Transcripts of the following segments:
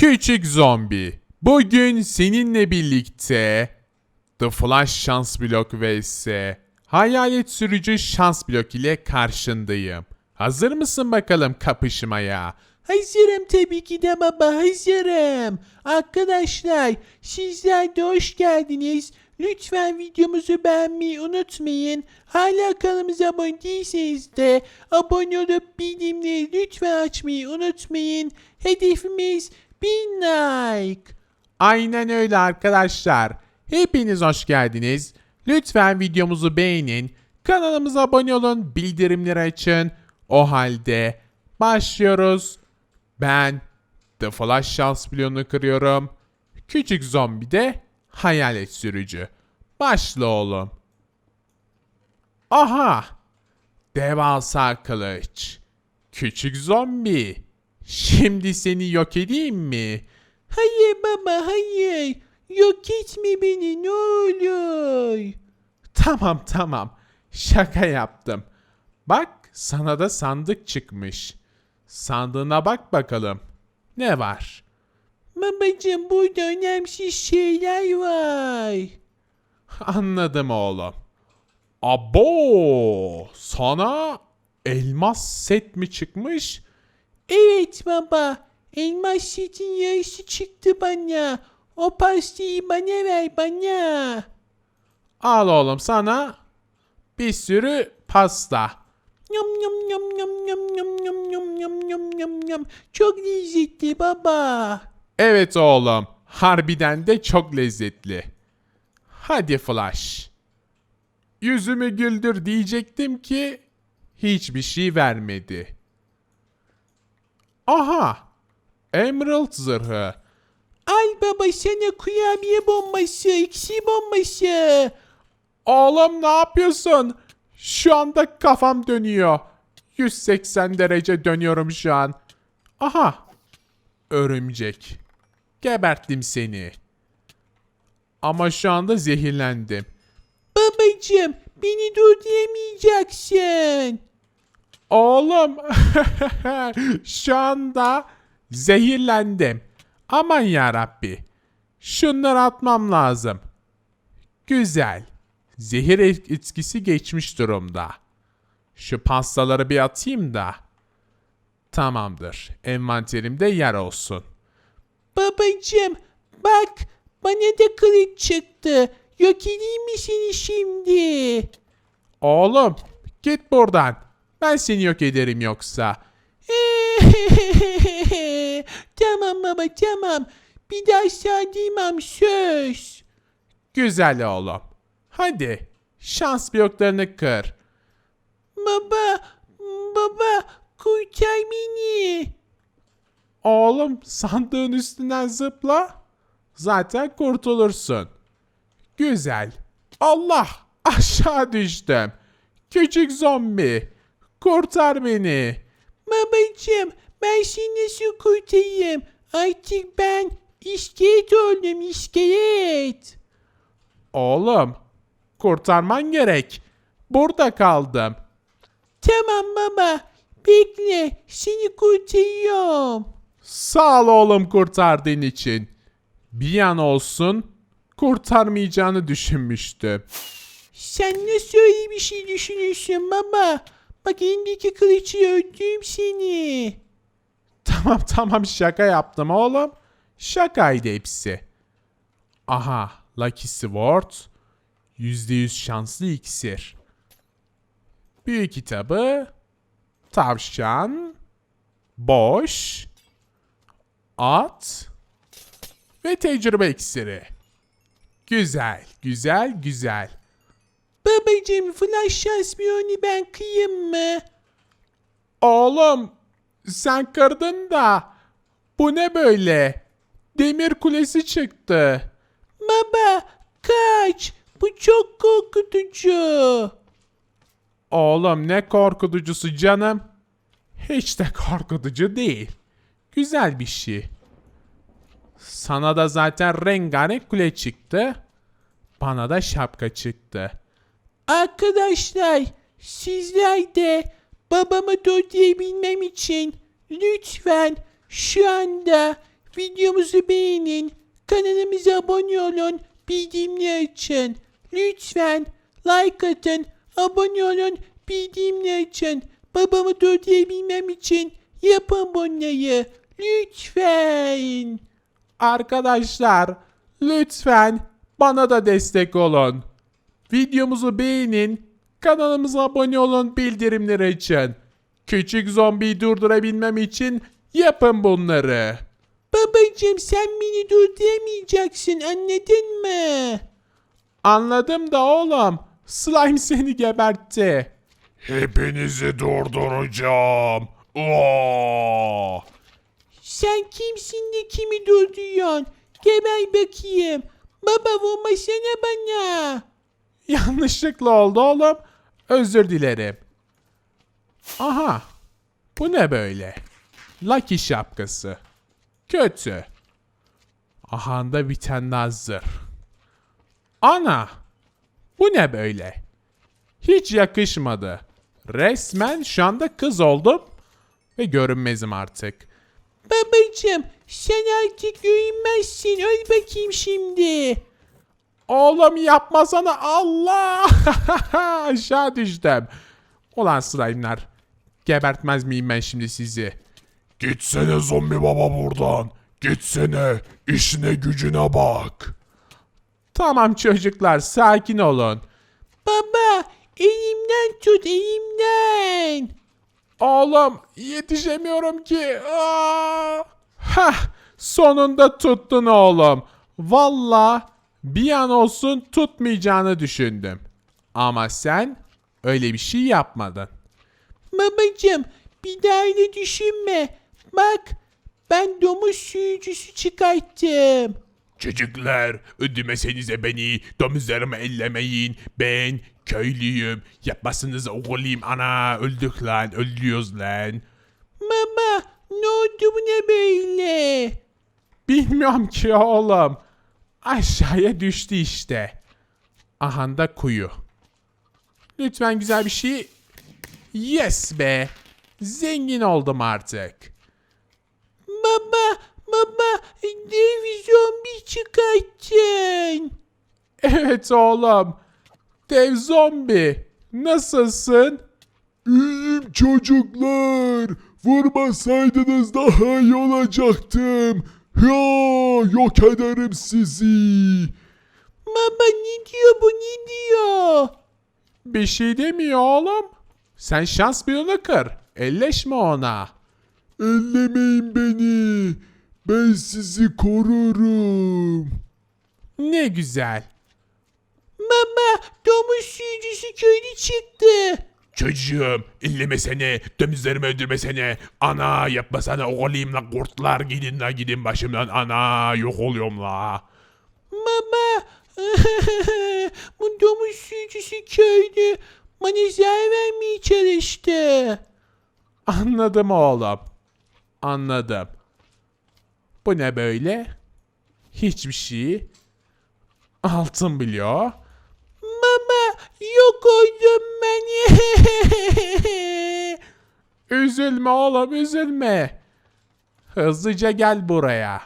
Küçük zombi. Bugün seninle birlikte The Flash Şans Blok vs Hayalet Sürücü Şans Blok ile karşındayım. Hazır mısın bakalım kapışmaya? Hazırım tabii ki de baba hazırım. Arkadaşlar sizler de hoş geldiniz. Lütfen videomuzu beğenmeyi unutmayın. Hala kanalımıza abone değilseniz de abone olup bildirimleri lütfen açmayı unutmayın. Hedefimiz 1000 like. Aynen öyle arkadaşlar. Hepiniz hoş geldiniz. Lütfen videomuzu beğenin. Kanalımıza abone olun. Bildirimleri açın. O halde başlıyoruz. Ben The Flash şans bloğunu kırıyorum. Küçük zombi de hayalet sürücü. Başla oğlum. Aha! Devasa kılıç. Küçük zombi. Şimdi seni yok edeyim mi? Hayır baba hayır. Yok etme beni ne olur. Tamam tamam. Şaka yaptım. Bak sana da sandık çıkmış. Sandığına bak bakalım. Ne var? Babacım burada önemsiz şeyler var. Anladım oğlum. Abo! Sana elmas set mi çıkmış? Evet baba. Elmas setin yarısı çıktı bana. O pastayı bana ver bana. Al oğlum sana bir sürü pasta. Yum yum yum yum yum yum yum yum yum yum yum yum. Çok lezzetli baba. Evet oğlum. Harbiden de çok lezzetli. Hadi Flash. Yüzümü güldür diyecektim ki hiçbir şey vermedi. Aha! Emerald zırhı. Al baba sana kurabiye bombası, eksi bombası. Oğlum ne yapıyorsun? Şu anda kafam dönüyor. 180 derece dönüyorum şu an. Aha! Örümcek. Geberttim seni. Ama şu anda zehirlendim. Babacım beni durduramayacaksın. Oğlum şu anda zehirlendim. Aman ya Rabbi. Şunları atmam lazım. Güzel. Zehir etkisi geçmiş durumda. Şu pastaları bir atayım da. Tamamdır. Envanterimde yer olsun. Babacım bak bana da kılıç çıktı. Yok edeyim mi seni şimdi? Oğlum git buradan. Ben seni yok ederim yoksa. tamam baba tamam. Bir daha sağ söz. Güzel oğlum. Hadi şans bloklarını kır. Baba baba kurtar beni. Oğlum sandığın üstünden zıpla. Zaten kurtulursun. Güzel. Allah aşağı düştüm. Küçük zombi. Kurtar beni. Babacım ben seni nasıl kurtarayım? Artık ben iskelet oldum iskelet. Oğlum kurtarman gerek. Burada kaldım. Tamam baba bekle seni kurtarıyorum. Sağ ol oğlum kurtardığın için. Bir an olsun kurtarmayacağını düşünmüştüm. Sen nasıl öyle bir şey düşünüyorsun baba? Bak elimdeki kılıçla öldüm seni. Tamam tamam şaka yaptım oğlum. Şakaydı hepsi. Aha Lucky Sword. %100 şanslı iksir. Büyük kitabı. Tavşan. Boş. At. Ve tecrübe iksiri. Güzel, güzel, güzel. Babacım flash şans bir onu ben kıyım mı? Oğlum sen kırdın da bu ne böyle? Demir kulesi çıktı. Baba kaç bu çok korkutucu. Oğlum ne korkutucusu canım. Hiç de korkutucu değil. Güzel bir şey. Sana da zaten rengarenk kule çıktı. Bana da şapka çıktı. Arkadaşlar sizler de babamı durdurabilmem için lütfen şu anda videomuzu beğenin, kanalımıza abone olun, bildirimleri açın. Lütfen like atın, abone olun, bildirimleri açın. Babamı durdurabilmem için yapın bunları. Lütfen. Arkadaşlar lütfen bana da destek olun. Videomuzu beğenin, kanalımıza abone olun, bildirimleri açın. Küçük zombiyi durdurabilmem için yapın bunları. Babacım sen beni durduramayacaksın anladın mı? Anladım da oğlum. Slime seni gebertti. Hepinizi durduracağım. Oo! Sen kimsin de kimi durduruyorsun? Geber bakayım. Baba vurmasana bana. Yanlışlıkla oldu oğlum. Özür dilerim. Aha. Bu ne böyle? Lucky şapkası. Kötü. Aha da bir tane daha zırh. Ana. Bu ne böyle? Hiç yakışmadı. Resmen şu anda kız oldum. Ve görünmezim artık. Babacım sen artık görünmezsin. Öl bakayım şimdi. Oğlum yapmasana Allah. Aşağı düştüm. Ulan slime'lar. Gebertmez miyim ben şimdi sizi? Gitsene zombi baba buradan. Gitsene. İşine gücüne bak. Tamam çocuklar sakin olun. Baba elimden tut elimden. Oğlum yetişemiyorum ki. Aa! Hah sonunda tuttun oğlum. Valla bir an olsun tutmayacağını düşündüm. Ama sen öyle bir şey yapmadın. Babacım bir daha öyle düşünme. Bak ben domuz sürücüsü çıkarttım. Çocuklar ödümesenize beni. Domuzlarımı ellemeyin. Ben köylüyüm. Yapmasınız oğlum ana. Öldük lan. Ölüyoruz lan. Baba ne oldu bu ne böyle? Bilmiyorum ki oğlum. Aşağıya düştü işte. Aha da kuyu. Lütfen güzel bir şey. Yes be. Zengin oldum artık. Baba baba televizyon bir çıkarttın. Evet oğlum. Dev zombi. Nasılsın? İyiyim çocuklar. Vurmasaydınız daha iyi olacaktım. Ya yok ederim sizi. Baba ne diyor bu ne diyor? Bir şey demiyor oğlum. Sen şans bir kır. Elleşme ona. Ellemeyin beni. Ben sizi korurum. Ne güzel. Baba domuz sürücüsü köylü çıktı. Çocuğum ellemesene, domuzlarımı öldürmesene. Ana yapmasana oğlum la kurtlar gidin la gidin başımdan. Ana yok oluyorum la. Baba bu domuz sürücüsü köylü bana zarar vermeye çalıştı. Anladım oğlum. Anladım. Bu ne böyle? Hiçbir şey. Altın biliyor. Yok oldum ben. Üzülme oğlum üzülme. Hızlıca gel buraya.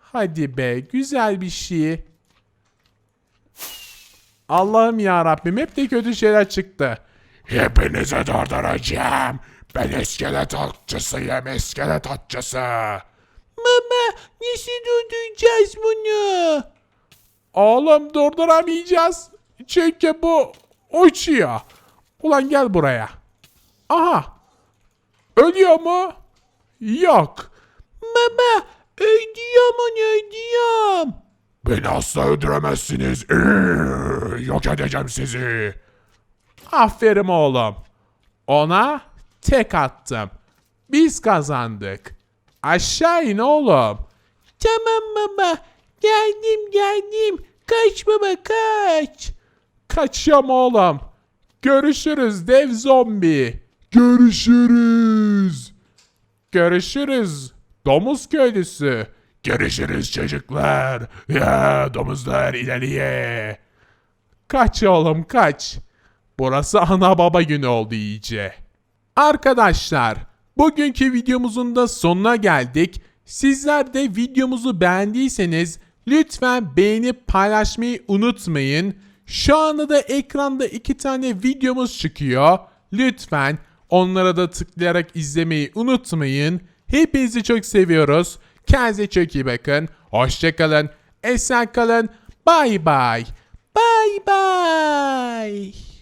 Hadi be güzel bir şey. Allah'ım ya Rabbim hep de kötü şeyler çıktı. Hepinizi durduracağım. Ben iskelet atçısıyım iskelet atçısı. Baba nasıl durduracağız bunu? Oğlum durduramayacağız. Çünkü bu uçuyor. Ulan gel buraya. Aha. Ölüyor mu? Yok. Baba ödüyorum onu ödüyorum. Beni asla öldüremezsiniz. Yok edeceğim sizi. Aferin oğlum. Ona tek attım. Biz kazandık. Aşağı in oğlum. Tamam baba geldim geldim. Kaç baba kaç. Kaçıyorum oğlum. Görüşürüz dev zombi. Görüşürüz. Görüşürüz domuz köylüsü. Görüşürüz çocuklar. Ya domuzlar ileriye. Kaç oğlum kaç. Burası ana baba günü oldu iyice. Arkadaşlar bugünkü videomuzun da sonuna geldik. Sizler de videomuzu beğendiyseniz lütfen beğenip paylaşmayı unutmayın. Şu anda da ekranda iki tane videomuz çıkıyor. Lütfen onlara da tıklayarak izlemeyi unutmayın. Hepinizi çok seviyoruz. Kendinize çok iyi bakın. Hoşçakalın. Esen kalın. Bay bay. Bye bye.